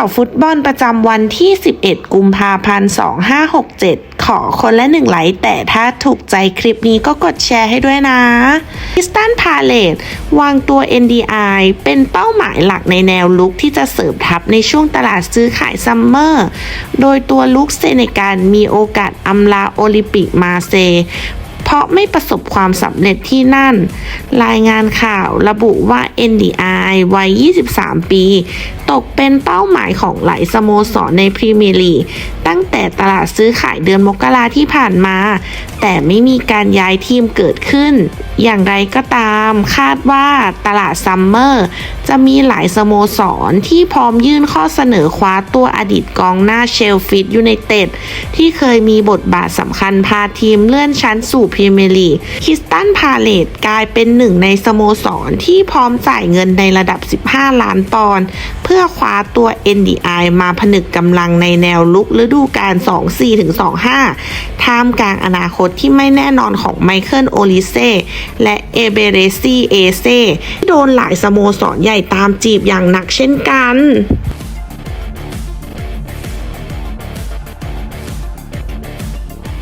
าวฟุตบอลประจำวันที่ 11 กุมภาพันธ์ 2567 ขอคนละหนึ่งไลค์แต่ถ้าถูกใจคลิปนี้ก็กดแชร์ให้ด้วยนะคิสตันพาเลตวางตัว NDI เป็นเป้าหมายหลักในแนวลุกที่จะเสริมทัพในช่วงตลาดซื้อขายซัมเมอร์ โดยตัวลุกเซเนกันมีโอกาสอำลาโอลิมปิกมาเซเพราะไม่ประสบความสำเร็จที่นั่น รายงานข่าวระบุว่า NDI วัย 23 ปี ตกเป็นเป้าหมายของหลายสโมสรในพรีเมียร์ลีกตั้งแต่ตลาดซื้อขายเดือนมกราที่ผ่านมา แต่ไม่มีการย้ายทีมเกิดขึ้น อย่างไรก็ตามคาดว่าตลาดซัมเมอร์จะมีหลายสโมสรที่พร้อมยื่นข้อเสนอคว้าตัวอดีตกองหน้าเชลฟิตยูไนเต็ดที่เคยมีบทบาทสำคัญพาทีมเลื่อนชั้นสู่พรีเมียร์ลีกคิสตันพาเลตกลายเป็นหนึ่งในสโมสรที่พร้อมจ่ายเงินในระดับ 15 ล้านปอนด์เพื่อคว้าตัว NDI มาผนึกกำลังในแนวลุกฤดูกาล 24-25 ท่ามกลางอนาคตที่ไม่แน่นอนของไมเคิลโอลิเซ่และเอเบเรซีเอเซ่ที่โดนหลายสโมสรใหญ่ตามจีบอย่างหนักเช่นกัน